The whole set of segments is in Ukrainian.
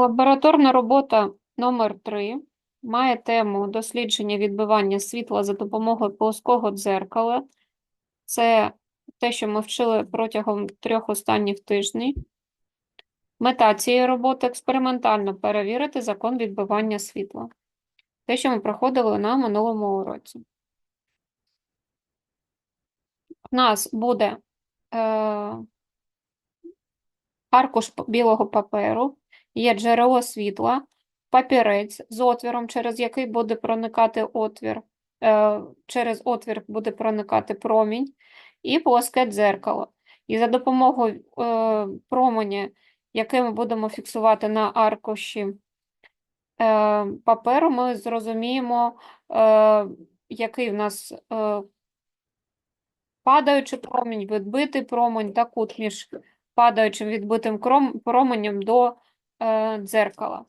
Лабораторна робота номер 3 має тему дослідження відбивання світла за допомогою плоского дзеркала. Це те, що ми вчили протягом трьох останніх тижнів. Мета цієї роботи експериментально перевірити закон відбивання світла. Те, що ми проходили на минулому уроці. У нас буде е, аркуш білого паперу, є джерело світла, папірець з отвіром, через який буде проникати отвір, е, через отвір буде проникати промінь, і плоске дзеркало. І за допомогою е, променя, який ми будемо фіксувати на аркуші е, паперу, ми зрозуміємо, який в нас падаючий промінь, відбитий промінь та кут між падаючим відбитим променем до дзеркала.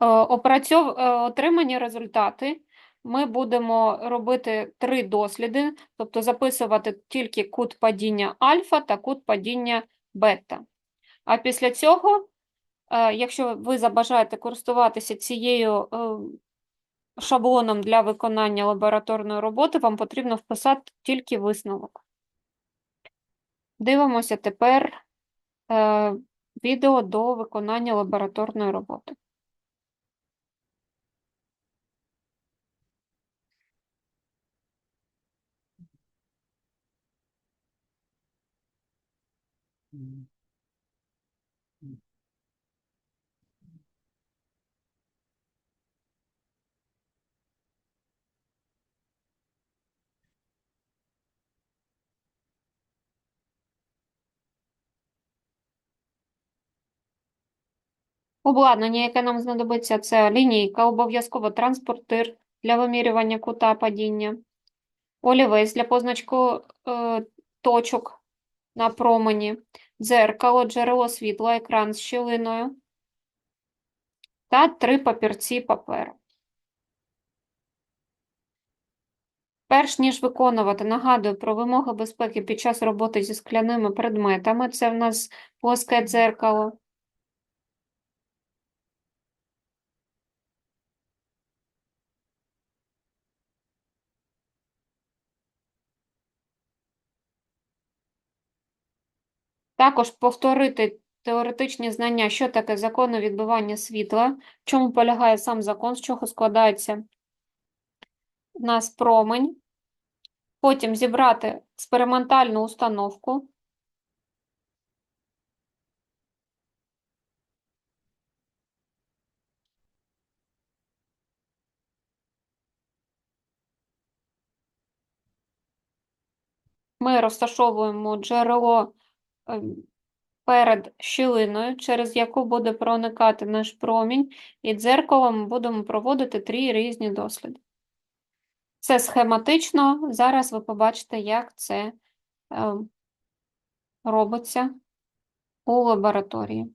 Е, опрацьов... е, Отримані результати ми будемо робити три досліди, тобто записувати тільки кут падіння альфа та кут падіння бета. А після цього, е, якщо ви забажаєте користуватися цією е, шаблоном для виконання лабораторної роботи, вам потрібно вписати тільки висновок. Дивимося тепер е, відео до виконання лабораторної роботи. Обладнання, яке нам знадобиться, це лінійка, обов'язково транспортир для вимірювання кута падіння, олівець для позначку е, точок на промені, дзеркало, джерело світла, екран з щілиною та три папірці паперу. Перш ніж виконувати, нагадую про вимоги безпеки під час роботи зі скляними предметами. Це в нас плоске дзеркало. Також повторити теоретичні знання, що таке закони відбивання світла, в чому полягає сам закон, з чого складається у нас промень. Потім зібрати експериментальну установку. Ми розташовуємо джерело перед щілиною, через яку буде проникати наш промінь, і дзеркалом будемо проводити три різні досліди. Це схематично. Зараз ви побачите, як це е, робиться у лабораторії.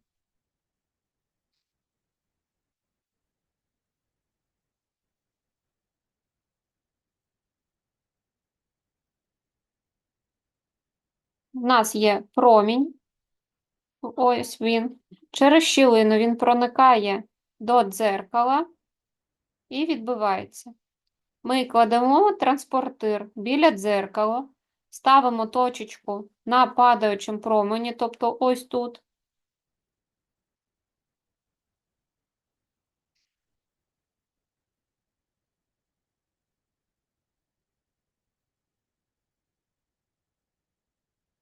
У нас є промінь, ось він. Через щілину він проникає до дзеркала і відбивається. Ми кладемо транспортир біля дзеркала, ставимо точечку на падаючому промені, тобто ось тут.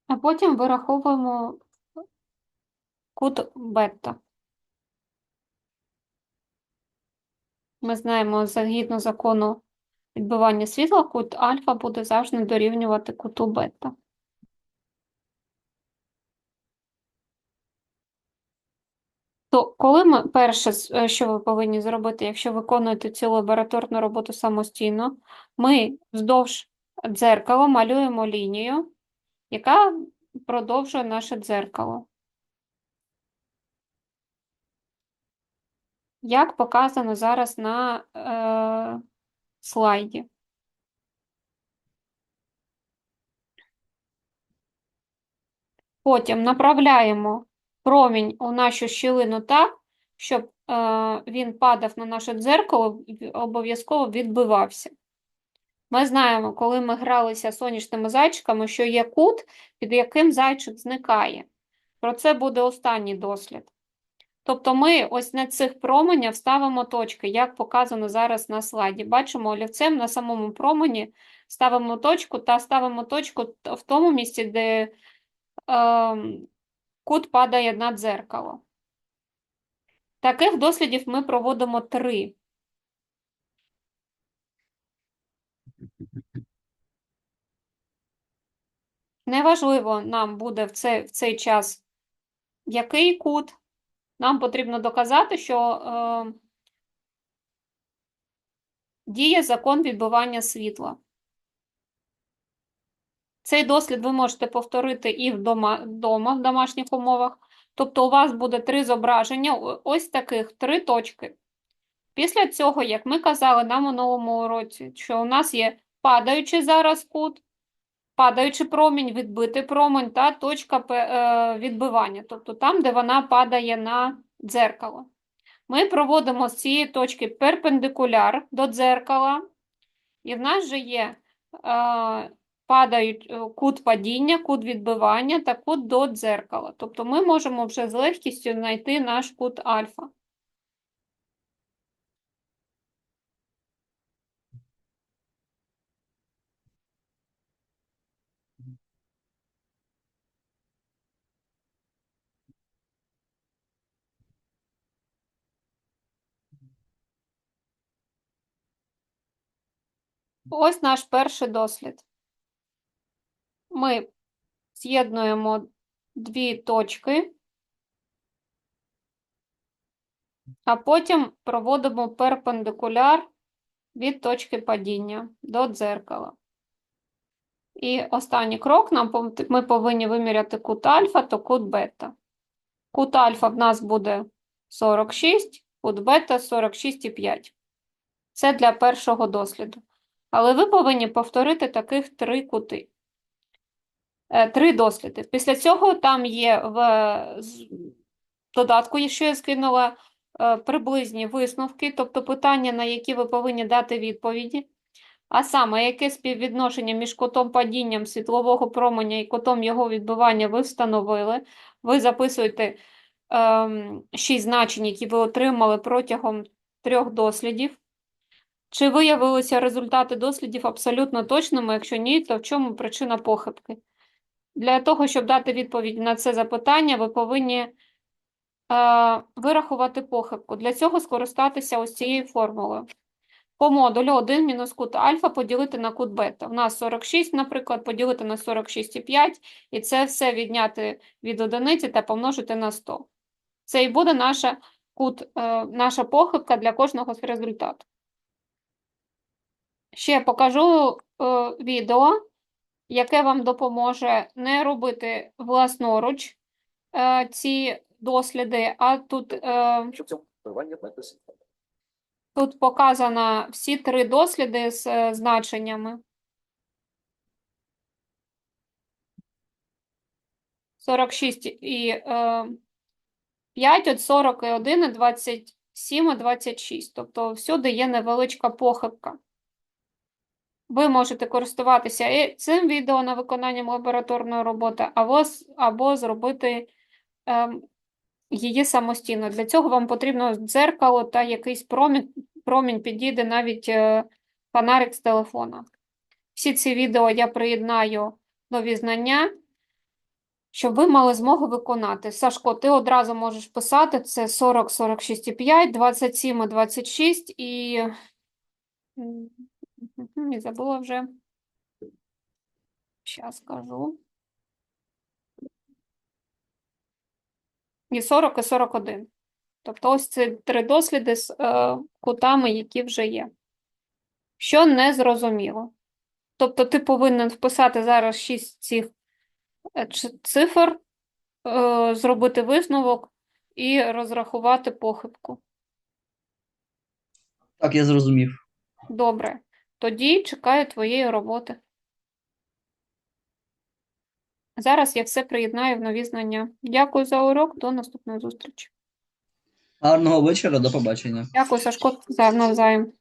А потім вираховуємо кут бета. Ми знаємо, згідно закону відбивання світла, кут альфа буде завжди дорівнювати куту бета. То коли ми перше, е, що ви повинні зробити, якщо виконуєте цю лабораторну роботу самостійно, ми вздовж дзеркала малюємо лінію, яка продовжує наше дзеркало. Як показано зараз на е, слайді. Потім направляємо промінь у нашу щілину так, щоб е, він падав на наше дзеркало, і обов'язково відбивався. Ми знаємо, коли ми гралися сонячними зайчиками, що є кут, під яким зайчик зникає. Про це буде останній дослід. Тобто ми ось на цих променях ставимо точки, як показано зараз на слайді. Бачимо олівцем на самому промені ставимо точку та ставимо точку в тому місці, де ем, кут падає на дзеркало. Таких дослідів ми проводимо три. Неважливо нам буде в цей, в цей час який кут. Нам потрібно доказати, що е, діє закон відбивання світла. Цей дослід ви можете повторити і вдома, вдома в домашніх умовах. Тобто у вас буде три зображення, ось таких три точки. Після цього, як ми казали на минулому уроці, що у нас є падаючий зараз кут, падаючий промінь, відбитий промінь та точка е, відбивання, тобто там, де вона падає на дзеркало. Ми проводимо з цієї точки перпендикуляр до дзеркала, і в нас же є е, падають е, кут падіння, кут відбивання та кут до дзеркала. Тобто ми можемо вже з легкістю знайти наш кут альфа. Ось наш перший дослід. Ми з'єднуємо дві точки, а потім проводимо перпендикуляр від точки падіння до дзеркала. І останній крок нам ми повинні виміряти кут альфа та кут бета. Кут альфа в нас буде 46, кут бета 46,5. Це для першого досліду. Але ви повинні повторити таких три кути. Е, Три досліди. Після цього там є в додатку, що я скинула, е, приблизні висновки, тобто питання, на які ви повинні дати відповіді. А саме, яке співвідношення між кутом падінням світлового променя і кутом його відбивання ви встановили. Ви записуєте ем, шість значень, які ви отримали протягом трьох дослідів. Чи виявилися результати дослідів абсолютно точними? Якщо ні, то в чому причина похибки? Для того, щоб дати відповідь на це запитання, ви повинні е, вирахувати похибку. Для цього скористатися ось цією формулою. По модулю 1 мінус кут альфа поділити на кут бета. У нас 46, наприклад, поділити на 46,5, і це все відняти від одиниці та помножити на 100. Це і буде наша, кут, е, наша похибка для кожного з результату. Ще покажу е, відео, яке вам допоможе не робити власноруч е, ці досліди, а тут, е, Що в цьому впливанні написано? Тут показано всі три досліди з е, значеннями. 46 і е, 5 от 41 і 27 і 26. Тобто всюди є невеличка похибка. Ви можете користуватися і цим відео на виконанням лабораторної роботи, або, або зробити ем, її самостійно. Для цього вам потрібно дзеркало та якийсь промінь, промінь підійде навіть е, фонарик з телефона. Всі ці відео я приєднаю нові знання, щоб ви мали змогу виконати. Сашко, ти одразу можеш писати, це 40, 46,5, 27 і 26 і... Не забула вже. Зараз скажу. І 40, і 41. Тобто ось ці три досліди з е, кутами, які вже є. Що не зрозуміло. Тобто ти повинен вписати зараз 6 цих е, цифр, е, зробити висновок і розрахувати похибку. Так, я зрозумів. Добре. Тоді чекаю твоєї роботи. Зараз я все приєднаю в нові знання. Дякую за урок. До наступної зустрічі. Гарного вечора, до побачення. Дякую, Сашко, за навзаєм.